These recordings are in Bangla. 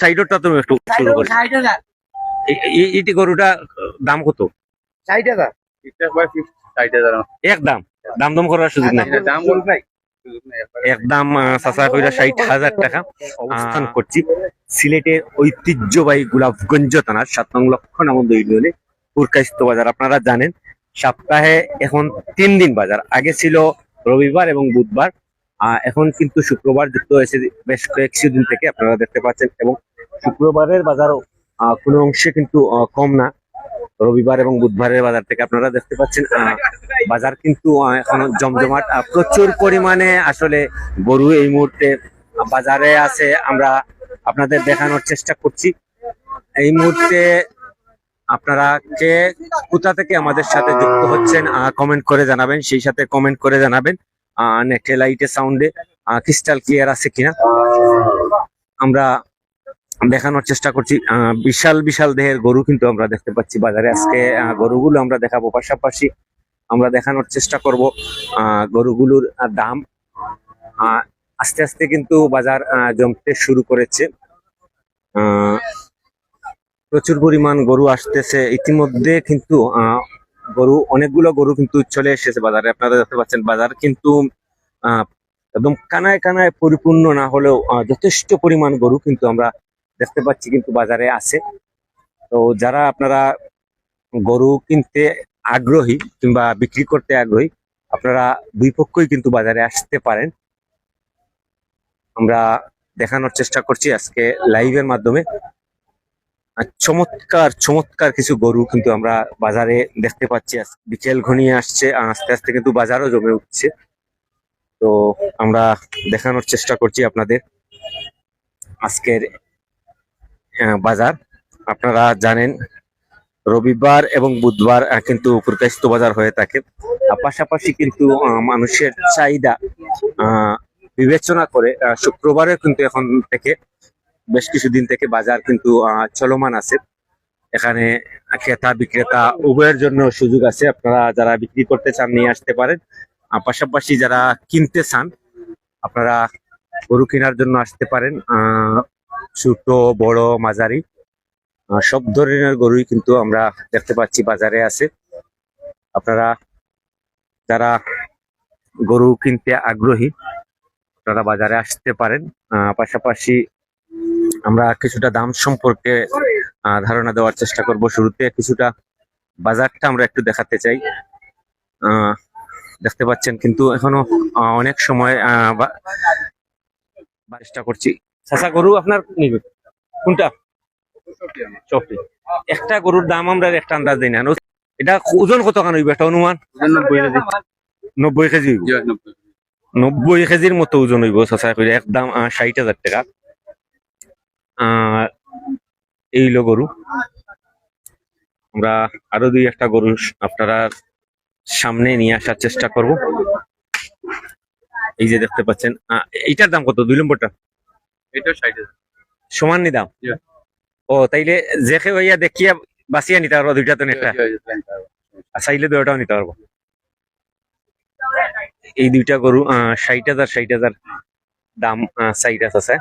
সাইডটা তুমি একটু শুরু করো। ষাট হাজার এ- এ- এটি গরুটা দাম কত? ষাট হাজার এক দাম? দাম দম করার সুযোগ নাই। দাম বল একদম চাচা কইরা ষাট হাজার টাকা। অবস্থান করছি। সিলেটের ঐতিহ্যবাহী গোলাপগঞ্জ থানার সাত নং ইউনিয়নে পুরকাইস্ত বাজার আপনারা জানেন। সপ্তাহে এখন তিন দিন বাজার। আগে ছিল রবিবার এবং বুধবার। আহ, এখন কিন্তু শুক্রবার যুক্ত হয়েছে বেশ কয়েকশো দিন থেকে আপনারা দেখতে পাচ্ছেন এবং শুক্রবারের বাজারও কোনো অংশে কিন্তু কম না। রবিবার এবং বুধবারের বাজার থেকে আপনারা দেখতে পাচ্ছেন বাজার কিন্তু এখনও জমজমাট। প্রচুর পরিমাণে আসলে গরু এই মুহূর্তে বাজারে আছে। আমরা আপনাদের দেখানোর চেষ্টা করছি। এই মুহূর্তে আপনারা কে, কোথা থেকে আমাদের সাথে যুক্ত হচ্ছেন কমেন্ট করে জানাবেন। সেই সাথে কমেন্ট করে জানাবেন। নেটে লাইটে সাউন্ডে ক্রিস্টাল ক্লিয়ার আছে কিনা। আমরা দেখানোর চেষ্টা করছি। বিশাল বিশাল দেহের গরু কিন্তু আমরা দেখতে পাচ্ছি বাজারে। আজকে গরুগুলো আমরা দেখাবো। পাশাপাশি আমরা দেখানোর চেষ্টা করব গরুগুলোর দাম। আস্তে আস্তে কিন্তু বাজার জমতে শুরু করেছে। প্রচুর পরিমাণ গরু আসতেছে। ইতিমধ্যে কিন্তু গরু, অনেকগুলো গরু কিন্তু চলে এসেছে বাজারে। আপনারা দেখতে পাচ্ছেন, বাজার কিন্তু একদম কানায় কানায় পরিপূর্ণ না হলেও যথেষ্ট পরিমাণ গরু কিন্তু আমরা দেখতে পাচ্ছি কিন্তু বাজারে আছে। তো যারা আপনারা গরু কিনতে আগ্রহী কিংবা বিক্রি করতে আগ্রহী, আপনারা দুই পক্ষই কিন্তু বাজারে আসতে পারেন। আমরা দেখানোর চেষ্টা করছি আজকে লাইভের মাধ্যমে। চমৎকার চমৎকার কিছু গরু কিন্তু আমরা বাজারে দেখতে পাচ্ছি। বিকেল ঘনিয়ে আসছে আস্তে আস্তে কিন্তু বাজারও জমে উঠছে। তো আমরা দেখানোর চেষ্টা করছি আপনাদের আজকের বাজার। আপনারা জানেন, রবিবার এবং বুধবার কিন্তু প্রকাশিত বাজার হয়ে থাকে। পাশাপাশি কিন্তু মানুষের চাহিদা বিবেচনা করে শুক্রবারে কিন্তু এখন থেকে, বেশ কিছুদিন থেকে বাজার কিন্তু চলমান আছে। এখানে ক্রেতা বিক্রেতা উভয়ের জন্য সুযোগ আছে। আপনারা যারা বিক্রি করতে চান, নিয়ে আসতে পারেন। পাশাপাশি যারা কিনতে চান, আপনারা গরু কেনার জন্য আসতে পারেন। ছোট, বড়, মাঝারি। সব ধরনের গরুই কিন্তু আমরা দেখতে পাচ্ছি বাজারে আছে। আপনারা, যারা গরু কিনতে আগ্রহী আপনারা বাজারে আসতে পারেন। পাশাপাশি আমরা কিছুটা দাম সম্পর্কে ধারণা দেওয়ার চেষ্টা করব শুরুতে। কিছুটা বাজারটা আমরা একটু দেখাতে চাই। দেখতে পাচ্ছেন কিন্তু এখনও অনেক সময় চেষ্টা করছি। চাচা গরু আপনার কোনটা? একটা গরুর দাম আমরা একটা আন্দাজ দিই না। এটা ওজন কত কান হইবে? একটা অনুমান? নব্বই কেজি। হইব? নব্বই কেজির মতো ওজন হইব চাচা করে একদম ষাট হাজার টাকা। আহ, এই হলো গরু। আমরা আরও দুই একটা গরু আপনারা সামনে নিয়ে আসার চেষ্টা করব। এই যে দেখতে পাচ্ছেন এইটার দাম কত? দুই নম্বরটা? এটা ষাট সমান নিদাম? ও তাইলে যে কেউ ইয়া দেখিয়া বাঁচিয়া নিতে পারব দুইটা তো একটা চাইলে দুটাও নিতে পারব। এই দুইটা গরু ষাট হাজার ষাট হাজার দাম সাইড আছে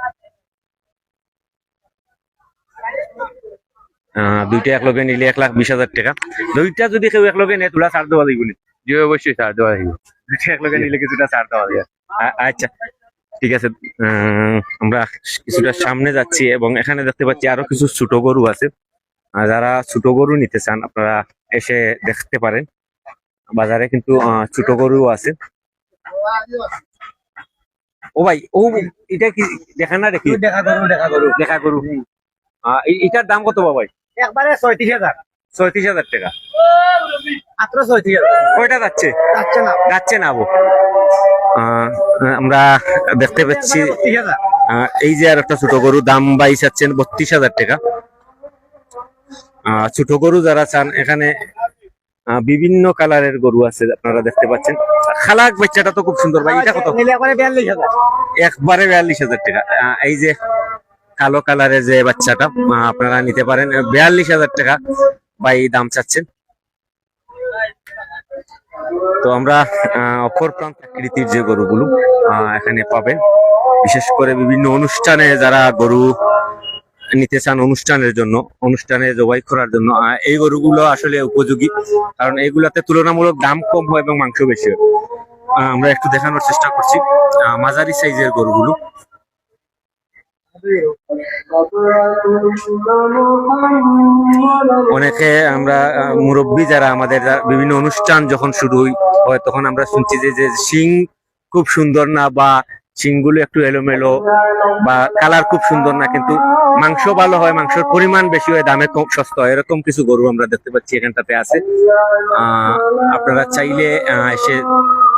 দুইটা এক লগে নিলে এক লাখ বিশ হাজার টাকা। দুইটা যদি কেউ এক লগে নেয় তোলা ছাড় দেওয়া যাইব জি অবশ্যই ছাড় দেওয়া হবে দুইটা এক লগে নিলে কিছুটা ছাড় দেওয়া যায় আচ্ছা। ঠিক আছে আমরা কিছুটা সামনে যাচ্ছি এবং এখানে দেখতে পাচ্ছি আরও কিছু ছোট গরু আছে। যারা ছোট গরু নিতে চান আপনারা এসে দেখতে পারেন। বাজারে কিন্তু ছোট গরু আছে। ও ভাই ও এটা কি দেখা না দেখি? দেখা করু দেখা করু দেখা গরু। এটার দাম কত বাবাই একবারে ছয়ত্রিশ হাজার। ছয়ত্রিশ হাজার টাকা। মাত্র ছয়ত্রিশ হাজার। কয়টা যাচ্ছে? যাচ্ছে না। যাচ্ছে না আবু আহ, আমরা দেখতে পাচ্ছি এই যে আর একটা ছোট গরু দাম বাইশ চাচ্ছেন বত্রিশ হাজার টাকা। আহ, ছোট গরু যারা চান এখানে বিভিন্ন কালারের গরু আছে আপনারা দেখতে পাচ্ছেন। খালাক বাচ্চাটা তো খুব সুন্দর ভাই এটা কত? একবারে বিয়াল্লিশ হাজার। টাকা। আহ, এই যে কালো কালারের যে বাচ্চাটা আপনারা নিতে পারেন বিয়াল্লিশ হাজার টাকা ভাই দাম চাচ্ছেন। তো আমরা অপর প্রান্ত আকৃতির যে গরুগুলো এখানে পাবেন বিশেষ করে বিভিন্ন অনুষ্ঠানে যারা গরু নিতে চান অনুষ্ঠানের জন্য, অনুষ্ঠানে জবাই করার জন্য এই গরুগুলো আসলে উপযোগী। কারণ এইগুলাতে তুলনামূলক দাম কম হয় এবং মাংস বেশি হয়। আমরা একটু দেখানোর চেষ্টা করছি মাঝারি সাইজের গরুগুলো। অনেকে আমরা মুরব্বী যারা আমাদের বিভিন্ন অনুষ্ঠান যখন শুরু হয় তখন আমরা শুনছি যে শিং খুব সুন্দর না বা শিংগুলো একটু এলোমেলো বা কালার খুব সুন্দর না, কিন্তু মাংস ভালো হয়, মাংসের পরিমাণ বেশি হয়, দামে কম, সস্তা হয়, এরকম কিছু গরু আমরা দেখতে পাচ্ছি এখানটাতে আছে। আপনারা চাইলে এসে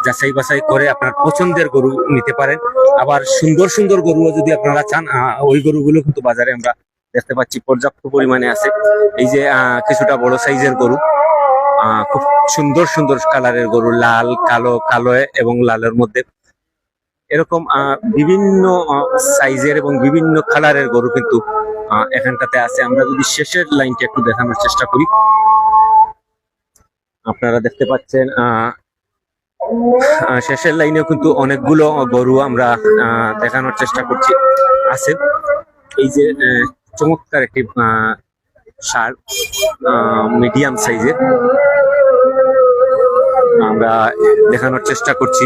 যাচাই বাছাই করে আপনার পছন্দের গরু নিতে পারেন। আবার সুন্দর সুন্দর গরুও যদি আপনারা চান ওই গরুগুলো কিন্তু বাজারে আমরা দেখতে পাচ্ছি, পর্যাপ্ত পরিমাণে আছে। এই যে কিছুটা বড় সাইজের গরু খুব সুন্দর সুন্দর কালারের গরু, লাল, কালো কালো এবং লালের মধ্যে। এরকম বিভিন্ন সাইজের এবং বিভিন্ন কালারের গরু কিন্তু এখানটাতে আছে। আমরা যদি শেষের লাইনটা একটু দেখানোর চেষ্টা করি। আপনারা দেখতে পাচ্ছেন শেষের লাইনেও কিন্তু অনেকগুলো গরু আমরা দেখানোর চেষ্টা করছি। আছে। এই যে চমৎকার একটি সার মিডিয়াম সাইজের। আমরা দেখানোর চেষ্টা করছি।